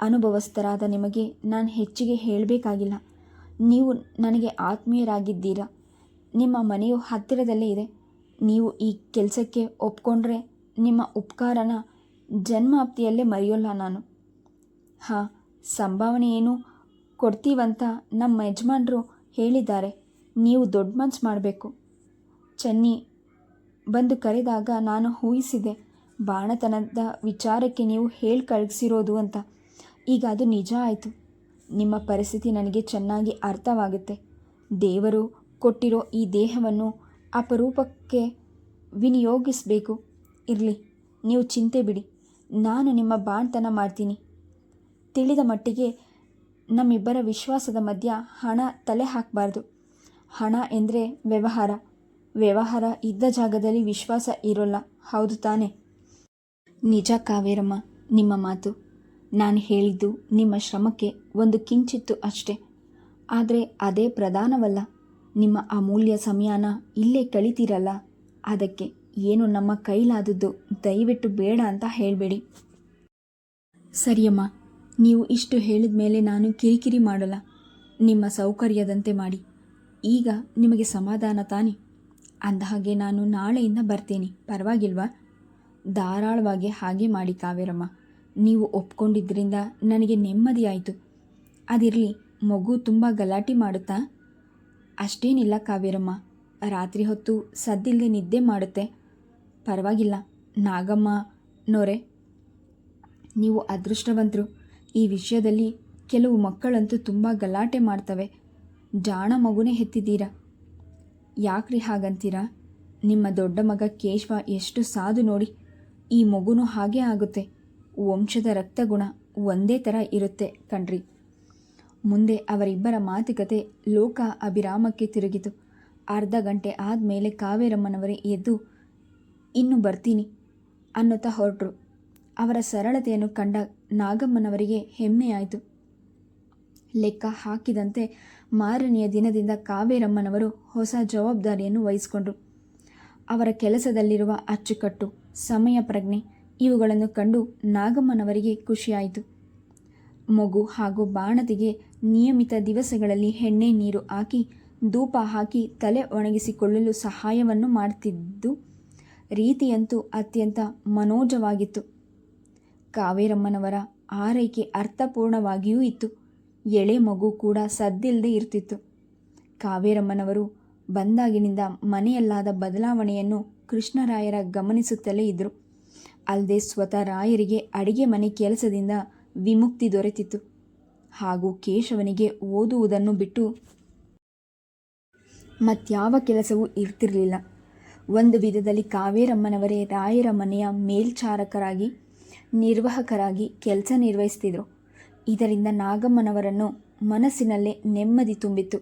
ಅನುಭವಸ್ಥರಾದ ನಿಮಗೆ ನಾನು ಹೆಚ್ಚಿಗೆ ಹೇಳಬೇಕಾಗಿಲ್ಲ. ನೀವು ನನಗೆ ಆತ್ಮೀಯರಾಗಿದ್ದೀರಾ? ನಿಮ್ಮ ಮನೆಯು ಹತ್ತಿರದಲ್ಲೇ ಇದೆ. ನೀವು ಈ ಕೆಲಸಕ್ಕೆ ಒಪ್ಕೊಂಡ್ರೆ ನಿಮ್ಮ ಉಪಕಾರನ ಜನ್ಮಾಪ್ತಿಯಲ್ಲೇ ಮರೆಯೋಲ್ಲ ನಾನು. ಹಾಂ, ಸಂಭಾವನೆ ಏನು? ಕೊಡ್ತೀವಂತ ನಮ್ಮ ಯಜಮಾನರು ಹೇಳಿದ್ದಾರೆ. ನೀವು ದೊಡ್ಡ ಮನ್ಸು ಮಾಡಬೇಕು. ಚನ್ನಿ ಬಂದು ಕರೆದಾಗ ನಾನು ಊಹಿಸಿದೆ, ಬಾಣತನದ ವಿಚಾರಕ್ಕೆ ನೀವು ಹೇಳಿ ಕಳಿಸಿರೋದು ಅಂತ. ಈಗ ಅದು ನಿಜ ಆಯಿತು. ನಿಮ್ಮ ಪರಿಸ್ಥಿತಿ ನನಗೆ ಚೆನ್ನಾಗಿ ಅರ್ಥವಾಗುತ್ತೆ. ದೇವರು ಕೊಟ್ಟಿರೋ ಈ ದೇಹವನ್ನು ಅಪರೂಪಕ್ಕೆ ವಿನಿಯೋಗಿಸಬೇಕು. ಇರಲಿ, ನೀವು ಚಿಂತೆ ಬಿಡಿ. ನಾನು ನಿಮ್ಮ ಬಾಣ್ತನ ಮಾಡ್ತೀನಿ. ತಿಳಿದ ಮಟ್ಟಿಗೆ ನಮ್ಮಿಬ್ಬರ ವಿಶ್ವಾಸದ ಮಧ್ಯ ಹಣ ತಲೆ ಹಾಕಬಾರ್ದು. ಹಣ ಎಂದರೆ ವ್ಯವಹಾರ. ವ್ಯವಹಾರ ಇದ್ದ ಜಾಗದಲ್ಲಿ ವಿಶ್ವಾಸ ಇರೋಲ್ಲ. ಹೌದು ತಾನೇ? ನಿಜ ಕಾವೇರಮ್ಮ, ನಿಮ್ಮ ಮಾತು. ನಾನು ಹೇಳಿದ್ದು ನಿಮ್ಮ ಶ್ರಮಕ್ಕೆ ಒಂದು ಕಿಂಚಿತ್ತು ಅಷ್ಟೇ. ಆದರೆ ಅದೇ ಪ್ರಧಾನವಲ್ಲ. ನಿಮ್ಮ ಅಮೂಲ್ಯ ಸಮಯನ ಇಲ್ಲೇ ಕಳಿತೀರಲ್ಲ. ಅದಕ್ಕೆ ಏನು ನಮ್ಮ ಕೈಲಾದದ್ದು ದಯವಿಟ್ಟು ಬೇಡ ಅಂತ ಹೇಳಬೇಡಿ. ಸರಿಯಮ್ಮ, ನೀವು ಇಷ್ಟು ಹೇಳಿದ ಮೇಲೆ ನಾನು ಕಿರಿಕಿರಿ ಮಾಡಲ್ಲ. ನಿಮ್ಮ ಸೌಕರ್ಯದಂತೆ ಮಾಡಿ. ಈಗ ನಿಮಗೆ ಸಮಾಧಾನ ತಾನೆ. ಅಂದಹಾಗೆ ನಾನು ನಾಳೆಯಿಂದ ಬರ್ತೀನಿ. ಪರವಾಗಿಲ್ವಾ? ಧಾರಾಳವಾಗಿ ಹಾಗೆ ಮಾಡಿ ಕಾವೇರಮ್ಮ. ನೀವು ಒಪ್ಕೊಂಡಿದ್ದರಿಂದ ನನಗೆ ನೆಮ್ಮದಿಯಾಯಿತು ಅದಿರಲಿ ಮಗು ತುಂಬ ಗಲಾಟೆ ಮಾಡುತ್ತಾ? ಅಷ್ಟೇನಿಲ್ಲ ಕಾವೇರಮ್ಮ ರಾತ್ರಿ ಹೊತ್ತು ಸದ್ದಿಲ್ಲದೆ ನಿದ್ದೆ ಮಾಡುತ್ತೆ. ಪರವಾಗಿಲ್ಲ. ನಾಗಮ್ಮ, ನೋರೆ, ನೀವು ಅದೃಷ್ಟವಂತರು. ಈ ವಿಷಯದಲ್ಲಿ ಕೆಲವು ಮಕ್ಕಳಂತೂ ತುಂಬ ಗಲಾಟೆ ಮಾಡ್ತವೆ. ಜಾಣ ಮಗುನೇ ಹೆತ್ತಿದ್ದೀರಾ? ಯಾಕ್ರಿ ಹಾಗಂತೀರಾ? ನಿಮ್ಮ ದೊಡ್ಡ ಮಗ ಕೇಶವ ಎಷ್ಟು ಸಾಧು ನೋಡಿ, ಈ ಮಗುನೂ ಹಾಗೇ ಆಗುತ್ತೆ. ವಂಶದ ರಕ್ತಗುಣ ಒಂದೇ ಥರ ಇರುತ್ತೆ ಕಣ್ರಿ. ಮುಂದೆ ಅವರಿಬ್ಬರ ಮಾತುಕತೆ ಲೋಕ ಅಭಿರಾಮಕ್ಕೆ ತಿರುಗಿತು. ಅರ್ಧ ಗಂಟೆ ಆದಮೇಲೆ ಕಾವೇರಮ್ಮನವರೇ ಎದ್ದು, ಇನ್ನು ಬರ್ತೀನಿ ಅನ್ನುತ್ತಾ ಹೊರಟರು. ಅವರ ಸರಳತೆಯನ್ನು ಕಂಡ ನಾಗಮ್ಮನವರಿಗೆ ಹೆಮ್ಮೆಯಾಯಿತು. ಲೆಕ್ಕ ಹಾಕಿದಂತೆ ಮಾರನೆಯ ದಿನದಿಂದ ಕಾವೇರಮ್ಮನವರು ಹೊಸ ಜವಾಬ್ದಾರಿಯನ್ನು ವಹಿಸಿಕೊಂಡರು. ಅವರ ಕೆಲಸದಲ್ಲಿರುವ ಅಚ್ಚುಕಟ್ಟು, ಸಮಯ ಪ್ರಜ್ಞೆ ಇವುಗಳನ್ನು ಕಂಡು ನಾಗಮ್ಮನವರಿಗೆ ಖುಷಿಯಾಯಿತು. ಮಗು ಹಾಗೂ ಬಾಣದಿಗೆ ನಿಯಮಿತ ದಿವಸಗಳಲ್ಲಿ ಎಣ್ಣೆ ನೀರು ಹಾಕಿ, ಧೂಪ ಹಾಕಿ ತಲೆ ಒಣಗಿಸಿಕೊಳ್ಳಲು ಸಹಾಯವನ್ನು ಮಾಡ್ತಿದ್ದು ರೀತಿಯಂತೂ ಅತ್ಯಂತ ಮನೋಜವಾಗಿತ್ತು. ಕಾವೇರಮ್ಮನವರ ಆರೈಕೆ ಅರ್ಥಪೂರ್ಣವಾಗಿಯೂ ಇತ್ತು. ಎಳೆ ಮಗು ಕೂಡ ಸದ್ದಿಲ್ಲದೆ ಇರ್ತಿತ್ತು. ಕಾವೇರಮ್ಮನವರು ಬಂದಾಗಿನಿಂದ ಮನೆಯಲ್ಲಾದ ಬದಲಾವಣೆಯನ್ನು ಕೃಷ್ಣರಾಯರ ಗಮನಿಸುತ್ತಲೇ ಇದ್ದರು ಅಲ್ಲದೆ ಸ್ವತಃ ರಾಯರಿಗೆ ಅಡಿಗೆ ಮನೆ ಕೆಲಸದಿಂದ ವಿಮುಕ್ತಿ ದೊರೆತಿತ್ತು. ಹಾಗೂ ಕೇಶವನಿಗೆ ಓದುವುದನ್ನು ಬಿಟ್ಟು ಮತ್ಯಾವ ಕೆಲಸವೂ ಇರ್ತಿರಲಿಲ್ಲ. ಒಂದು ವಿಧದಲ್ಲಿ ಕಾವೇರಮ್ಮನವರೇ ರಾಯರ ಮನೆಯ ಮೇಲ್ಚಾರಕರಾಗಿ, ನಿರ್ವಾಹಕರಾಗಿ ಕೆಲಸ ನಿರ್ವಹಿಸ್ತಿದ್ರು. ಇದರಿಂದ ನಾಗಮ್ಮನವರನ್ನು ಮನಸ್ಸಿನಲ್ಲೇ ನೆಮ್ಮದಿ ತುಂಬಿತ್ತು.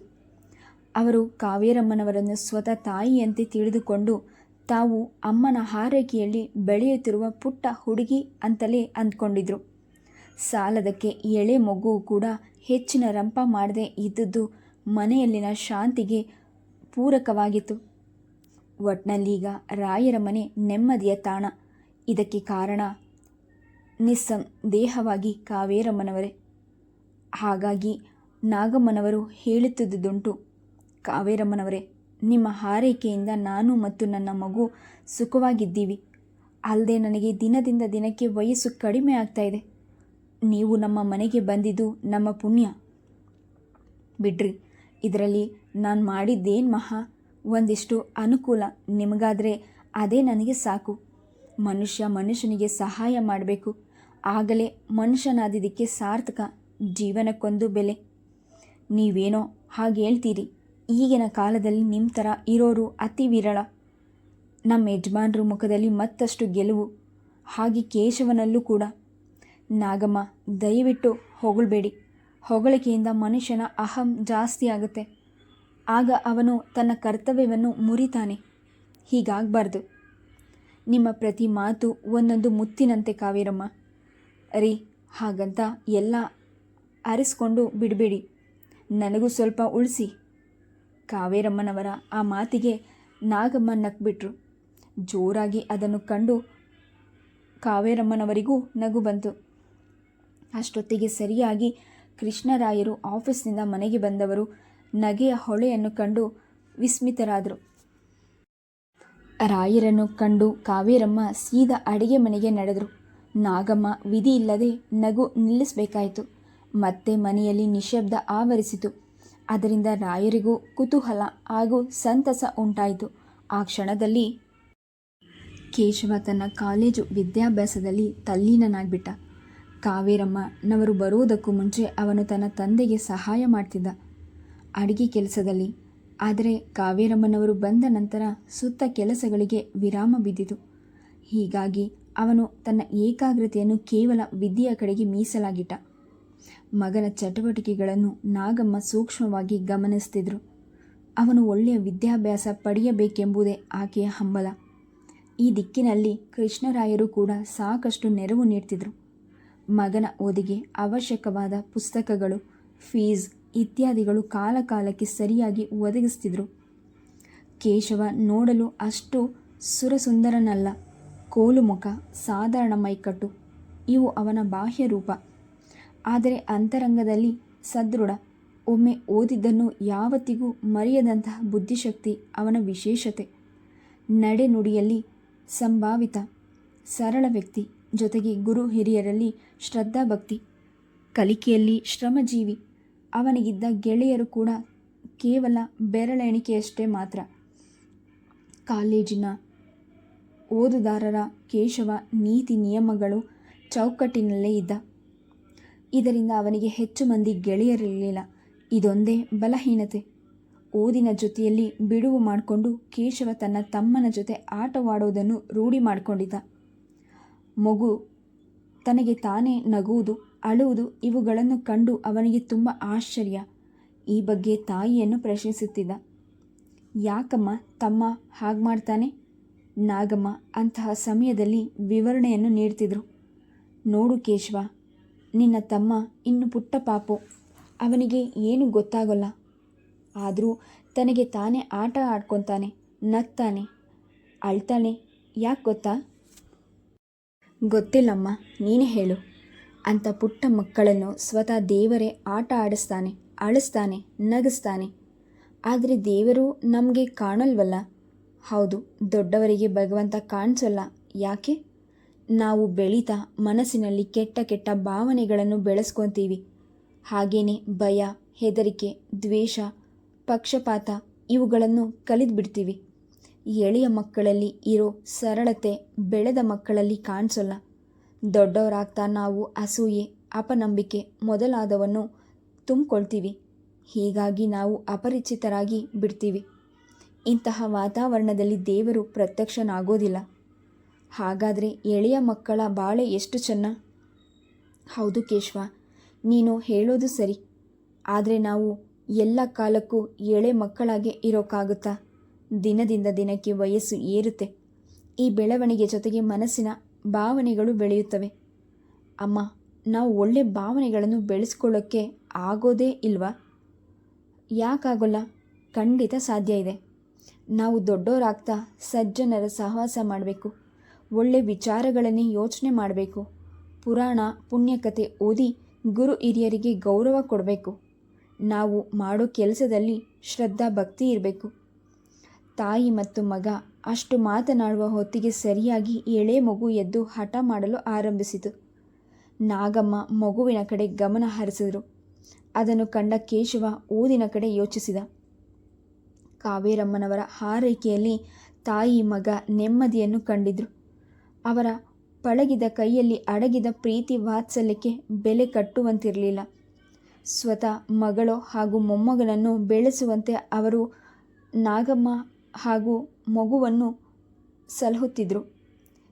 ಅವರು ಕಾವೇರಮ್ಮನವರನ್ನು ಸ್ವತಃ ತಾಯಿಯಂತೆ ತಿಳಿದುಕೊಂಡು ತಾವು ಅಮ್ಮನ ಹಾರೈಕೆಯಲ್ಲಿ ಬೆಳೆಯುತ್ತಿರುವ ಪುಟ್ಟ ಹುಡುಗಿ ಅಂತಲೇ ಅಂದ್ಕೊಂಡಿದ್ರು. ಸಾಲದಕ್ಕೆ ಎಳೆ ಮಗು ಕೂಡ ಹೆಚ್ಚಿನ ರಂಪ ಮಾಡದೆ ಇದ್ದದ್ದು ಮನೆಯಲ್ಲಿನ ಶಾಂತಿಗೆ ಪೂರಕವಾಗಿತ್ತು. ಒಟ್ನಲ್ಲೀಗ ರಾಯರ ಮನೆ ನೆಮ್ಮದಿಯ ತಾಣ. ಇದಕ್ಕೆ ಕಾರಣ ನಿಸ್ಸಂದೇಹವಾಗಿ ಕಾವೇರಮ್ಮನವರೇ. ಹಾಗಾಗಿ ನಾಗಮ್ಮನವರು ಹೇಳುತ್ತಿದ್ದುದುಂಟು. ಕಾವೇರಮ್ಮನವರೇ. ನಿಮ್ಮ ಹಾರೈಕೆಯಿಂದ ನಾನು ಮತ್ತು ನನ್ನ ಮಗು ಸುಖವಾಗಿದ್ದೀವಿ. ಅಲ್ಲದೆ ನನಗೆ ದಿನದಿಂದ ದಿನಕ್ಕೆ ವಯಸ್ಸು ಕಡಿಮೆ ಆಗ್ತಾ ಇದೆ. ನೀವು ನಮ್ಮ ಮನೆಗೆ ಬಂದಿದ್ದು ನಮ್ಮ ಪುಣ್ಯ. ಬಿಡ್ರಿ, ಇದರಲ್ಲಿ ನಾನು ಮಾಡಿದ್ದೇನು ಮಹಾ? ಒಂದಿಷ್ಟು ಅನುಕೂಲ. ನಿಮಗಾದರೆ ಅದೇ ನನಗೆ ಸಾಕು. ಮನುಷ್ಯ ಮನುಷ್ಯನಿಗೆ ಸಹಾಯ ಮಾಡಬೇಕು. ಆಗಲೇ ಮನುಷ್ಯನಾದಿದ್ದಕ್ಕೆ ಸಾರ್ಥಕ ಜೀವನಕ್ಕೊಂದು ಬೆಲೆ. ನೀವೇನೋ ಹಾಗೆ ಹೇಳ್ತೀರಿ. ಈಗಿನ ಕಾಲದಲ್ಲಿ ನಿಮ್ಮ ಥರ ಇರೋರು ಅತಿ ವಿರಳ. ನಮ್ಮ ಯಜಮಾನ್ರ ಮುಖದಲ್ಲಿ ಮತ್ತಷ್ಟು ಗೆಲುವು. ಹಾಗೆ ಕೇಶವನಲ್ಲೂ ಕೂಡ. ನಾಗಮ್ಮ, ದಯವಿಟ್ಟು ಹೊಗಳಬೇಡಿ. ಹೊಗಳಿಕೆಯಿಂದ ಮನುಷ್ಯನ ಅಹಂ ಜಾಸ್ತಿ ಆಗುತ್ತೆ. ಆಗ ಅವನು ತನ್ನ ಕರ್ತವ್ಯವನ್ನು ಮುರಿತಾನೆ. ಹೀಗಾಗಬಾರ್ದು. ನಿಮ್ಮ ಪ್ರತಿ ಮಾತು ಒಂದೊಂದು ಮುತ್ತಿನಂತೆ ಕಾವೇರಮ್ಮ. ರೀ, ಹಾಗಂತ ಎಲ್ಲ ಅರಿಸ್ಕೊಂಡು ಬಿಡಬೇಡಿ. ನನಗೂ ಸ್ವಲ್ಪ ಉಳಿಸಿ. ಕಾವೇರಮ್ಮನವರ ಆ ಮಾತಿಗೆ ನಾಗಮ್ಮ ನಕ್ಬಿಟ್ರು. ಜೋರಾಗಿ ಅದನ್ನು ಕಂಡು ಕಾವೇರಮ್ಮನವರಿಗೂ ನಗು ಬಂತು. ಅಷ್ಟೊತ್ತಿಗೆ ಸರಿಯಾಗಿ ಕೃಷ್ಣರಾಯರು ಆಫೀಸ್ನಿಂದ ಮನೆಗೆ ಬಂದವರು ನಗೆಯ ಹೊಳೆಯನ್ನು ಕಂಡು ವಿಸ್ಮಿತರಾದರು. ರಾಯರನ್ನು ಕಂಡು ಕಾವೇರಮ್ಮ ಸೀದಾ ಅಡಿಗೆ ಮನೆಗೆ ನಡೆದರು. ನಾಗಮ್ಮ ವಿಧಿ ಇಲ್ಲದೆ ನಗು ನಿಲ್ಲಿಸಬೇಕಾಯಿತು. ಮತ್ತೆ ಮನೆಯಲ್ಲಿ ನಿಶಬ್ದ ಆವರಿಸಿತು. ಅದರಿಂದ ರಾಯರಿಗೂ ಕುತೂಹಲ ಹಾಗೂ ಸಂತಸ ಉಂಟಾಯಿತು. ಆ ಕ್ಷಣದಲ್ಲಿ ಕೇಶವ ತನ್ನ ಕಾಲೇಜು ವಿದ್ಯಾಭ್ಯಾಸದಲ್ಲಿ ತಲ್ಲೀನನಾಗ್ಬಿಟ್ಟ. ಕಾವೇರಮ್ಮನವರು ಬರುವುದಕ್ಕೂ ಮುಂಚೆ ಅವನು ತನ್ನ ತಂದೆಗೆ ಸಹಾಯ ಮಾಡ್ತಿದ್ದ. ಅಡಿಗೆ ಕೆಲಸದಲ್ಲಿ. ಆದರೆ ಕಾವೇರಮ್ಮನವರು ಬಂದ ನಂತರ ಸುತ್ತ ಕೆಲಸಗಳಿಗೆ ವಿರಾಮ ಬಿದ್ದಿತು. ಹೀಗಾಗಿ ಅವನು ತನ್ನ ಏಕಾಗ್ರತೆಯನ್ನು ಕೇವಲ ವಿದ್ಯೆಯ ಕಡೆಗೆ ಮೀಸಲಾಗಿಟ್ಟ. ಮಗನ ಚಟುವಟಿಕೆಗಳನ್ನು ನಾಗಮ್ಮ ಸೂಕ್ಷ್ಮವಾಗಿ ಗಮನಿಸ್ತಿದ್ರು. ಅವನು ಒಳ್ಳೆಯ ವಿದ್ಯಾಭ್ಯಾಸ ಪಡೆಯಬೇಕೆಂಬುದೇ ಆಕೆಯ ಹಂಬಲ. ಈ ದಿಕ್ಕಿನಲ್ಲಿ ಕೃಷ್ಣರಾಯರು ಕೂಡ ಸಾಕಷ್ಟು ನೆರವು ನೀಡ್ತಿದ್ರು. ಮಗನ ಓದಿಗೆ ಅವಶ್ಯಕವಾದ ಪುಸ್ತಕಗಳು, ಫೀಸ್ ಇತ್ಯಾದಿಗಳು ಕಾಲಕಾಲಕ್ಕೆ ಸರಿಯಾಗಿ ಒದಗಿಸ್ತಿದ್ರು. ಕೇಶವ ನೋಡಲು ಅಷ್ಟು ಸುರಸುಂದರನಲ್ಲ, ಕೋಲು ಮುಖ, ಸಾಧಾರಣ ಮೈಕಟ್ಟು, ಇವು ಅವನ ಬಾಹ್ಯ ರೂಪ. ಆದರೆ ಅಂತರಂಗದಲ್ಲಿ ಸದೃಢ. ಒಮ್ಮೆ ಓದಿದ್ದನ್ನು ಯಾವತ್ತಿಗೂ ಮರೆಯದಂತಹ ಬುದ್ಧಿಶಕ್ತಿ ಅವನ ವಿಶೇಷತೆ. ನಡೆನುಡಿಯಲ್ಲಿ ಸಂಭಾವಿತ ಸರಳ ವ್ಯಕ್ತಿ ಜೊತೆಗೆ ಗುರು ಹಿರಿಯರಲ್ಲಿ ಶ್ರದ್ಧಾಭಕ್ತಿ. ಕಲಿಕೆಯಲ್ಲಿ ಶ್ರಮಜೀವಿ. ಅವನಿಗಿದ್ದ ಗೆಳೆಯರು ಕೂಡ ಕೇವಲ ಬೆರಳೆಣಿಕೆಯಷ್ಟೇ ಮಾತ್ರ. ಕಾಲೇಜಿನ ಓದುದಾರರ ಕೇಶವ ನೀತಿ ನಿಯಮಗಳು ಚೌಕಟ್ಟಿನಲ್ಲೇ ಇದ್ದ. ಇದರಿಂದ ಅವನಿಗೆ ಹೆಚ್ಚು ಮಂದಿ ಗೆಳೆಯರಿರಲಿಲ್ಲ. ಇದೊಂದೇ ಬಲಹೀನತೆ. ಓದಿನ ಜೊತೆಯಲ್ಲಿ ಬಿಡುವು ಮಾಡಿಕೊಂಡು ಕೇಶವ ತನ್ನ ತಮ್ಮನ ಜೊತೆ ಆಟವಾಡುವುದನ್ನು ರೂಢಿ ಮಾಡಿಕೊಂಡಿದ್ದ. ಮಗು ತನಗೆ ತಾನೇ ನಗುವುದು, ಅಳುವುದು ಇವುಗಳನ್ನು ಕಂಡು ಅವನಿಗೆ ತುಂಬ ಆಶ್ಚರ್ಯ. ಈ ಬಗ್ಗೆ ತಾಯಿಯನ್ನು ಪ್ರಶ್ನಿಸುತ್ತಿದ್ದ. ಯಾಕಮ್ಮ ತಮ್ಮ ಹಾಗೆ ಮಾಡ್ತಾನೆ? ನಾಗಮ್ಮ ಅಂತಹ ಸಮಯದಲ್ಲಿ ವಿವರಣೆಯನ್ನು ನೀಡ್ತಿದ್ರು. ನೋಡು ಕೇಶವ ನಿನ್ನ ತಮ್ಮ ಇನ್ನು ಪುಟ್ಟ ಪಾಪು. ಅವನಿಗೆ ಏನು ಗೊತ್ತಾಗೋಲ್ಲ. ಆದರೂ ತನಗೆ ತಾನೇ ಆಟ ಆಡ್ಕೊತಾನೆ, ನಗ್ತಾನೆ ಅಳ್ತಾನೆ ಯಾಕೆ ಗೊತ್ತಾ? ಗೊತ್ತಿಲ್ಲಮ್ಮ, ನೀನೇ ಹೇಳು. ಅಂತ ಪುಟ್ಟ ಮಕ್ಕಳನ್ನು ಸ್ವತಃ ದೇವರೇ ಆಟ ಆಡಿಸ್ತಾನೆ, ಅಳಿಸ್ತಾನೆ, ನಗಿಸ್ತಾನೆ. ಆದರೆ ದೇವರು ನಮಗೆ ಕಾಣಲ್ವಲ್ಲ? ಹೌದು, ದೊಡ್ಡವರಿಗೆ ಭಗವಂತ ಕಾಣಿಸಲ್ಲ. ಯಾಕೆ? ನಾವು ಬೆಳೀತಾ ಮನಸ್ಸಿನಲ್ಲಿ ಕೆಟ್ಟ ಕೆಟ್ಟ ಭಾವನೆಗಳನ್ನು ಬೆಳೆಸ್ಕೊತೀವಿ. ಹಾಗೇನೆ ಭಯ, ಹೆದರಿಕೆ, ದ್ವೇಷ, ಪಕ್ಷಪಾತ ಇವುಗಳನ್ನು ಕಲಿದ್ಬಿಡ್ತೀವಿ. ಎಳೆಯ ಮಕ್ಕಳಲ್ಲಿ ಇರೋ ಸರಳತೆ ಬೆಳೆದ ಮಕ್ಕಳಲ್ಲಿ ಕಾಣಿಸೋಲ್ಲ. ದೊಡ್ಡವರಾಗ್ತಾ ನಾವು ಅಸೂಯೆ, ಅಪನಂಬಿಕೆ ಮೊದಲಾದವನ್ನು ತುಂಬಿಕೊಳ್ತೀವಿ. ಹೀಗಾಗಿ ನಾವು ಅಪರಿಚಿತರಾಗಿ ಬಿಡ್ತೀವಿ. ಇಂತಹ ವಾತಾವರಣದಲ್ಲಿ ದೇವರು ಪ್ರತ್ಯಕ್ಷನಾಗೋದಿಲ್ಲ. ಹಾಗಾದರೆ ಎಳೆಯ ಮಕ್ಕಳ ಬಾಳೆ ಎಷ್ಟು ಚೆನ್ನ? ಹೌದು ಕೇಶವ, ನೀನು ಹೇಳೋದು ಸರಿ. ಆದರೆ ನಾವು ಎಲ್ಲ ಕಾಲಕ್ಕೂ ಎಳೆ ಮಕ್ಕಳಾಗೆ ಇರೋಕ್ಕಾಗುತ್ತಾ ದಿನದಿಂದ ದಿನಕ್ಕೆ ವಯಸ್ಸು ಏರುತ್ತೆ. ಈ ಬೆಳವಣಿಗೆ ಜೊತೆಗೆ ಮನಸ್ಸಿನ ಭಾವನೆಗಳು ಬೆಳೆಯುತ್ತವೆ. ಅಮ್ಮ, ನಾವು ಒಳ್ಳೆ ಭಾವನೆಗಳನ್ನು ಬೆಳೆಸ್ಕೊಳ್ಳೋಕ್ಕೆ ಆಗೋದೇ ಇಲ್ವಾ? ಯಾಕಾಗೋಲ್ಲ? ಖಂಡಿತ ಸಾಧ್ಯ ಇದೆ. ನಾವು ದೊಡ್ಡೋರಾಗ್ತಾ ಸಜ್ಜನರ ಸಹವಾಸ ಮಾಡಬೇಕು. ಒಳ್ಳೆ ವಿಚಾರಗಳನ್ನೇ ಯೋಚನೆ ಮಾಡಬೇಕು. ಪುರಾಣ ಪುಣ್ಯಕತೆ ಓದಿ ಗುರು ಹಿರಿಯರಿಗೆ ಗೌರವ ಕೊಡಬೇಕು. ನಾವು ಮಾಡೋ ಕೆಲಸದಲ್ಲಿ ಶ್ರದ್ಧಾ ಭಕ್ತಿ ಇರಬೇಕು. ತಾಯಿ ಮತ್ತು ಮಗ ಅಷ್ಟು ಮಾತನಾಡುವ ಹೊತ್ತಿಗೆ ಸರಿಯಾಗಿ ಎಳೆ ಮಗು ಎದ್ದು ಹಠ ಮಾಡಲು ಆರಂಭಿಸಿತು. ನಾಗಮ್ಮ ಮಗುವಿನ ಕಡೆ ಗಮನ ಹರಿಸಿದರು. ಅದನ್ನು ಕಂಡ ಕೇಶವ ಊದಿನ ಕಡೆ ಯೋಚಿಸಿದ. ಕಾವೇರಮ್ಮನವರ ಹಾರೈಕೆಯಲ್ಲಿ ತಾಯಿ ಮಗ ನೆಮ್ಮದಿಯನ್ನು ಕಂಡಿದ್ರು. ಅವರ ಪಳಗಿದ ಕೈಯಲ್ಲಿ ಅಡಗಿದ ಪ್ರೀತಿ ವಾತ್ಸಲ್ಯಕ್ಕೆ ಬೆಲೆ ಕಟ್ಟುವಂತಿರಲಿಲ್ಲ. ಸ್ವತಃ ಮಗಳು ಹಾಗೂ ಮೊಮ್ಮಗನನ್ನು ಬೆಳೆಸುವಂತೆ ಅವರು ನಾಗಮ್ಮ ಹಾಗೂ ಮಗುವನ್ನು ಸಲಹುತ್ತಿದ್ದರು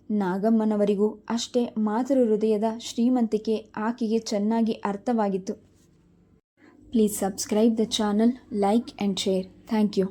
ನಾಗಮ್ಮನವರಿಗೂ ಅಷ್ಟೇ ಮಾತೃ ಹೃದಯದ ಶ್ರೀಮಂತಿಕೆ ಆಕೆಗೆ ಚೆನ್ನಾಗಿ ಅರ್ಥವಾಗಿತ್ತು. Please subscribe the channel, like and share. Thank you.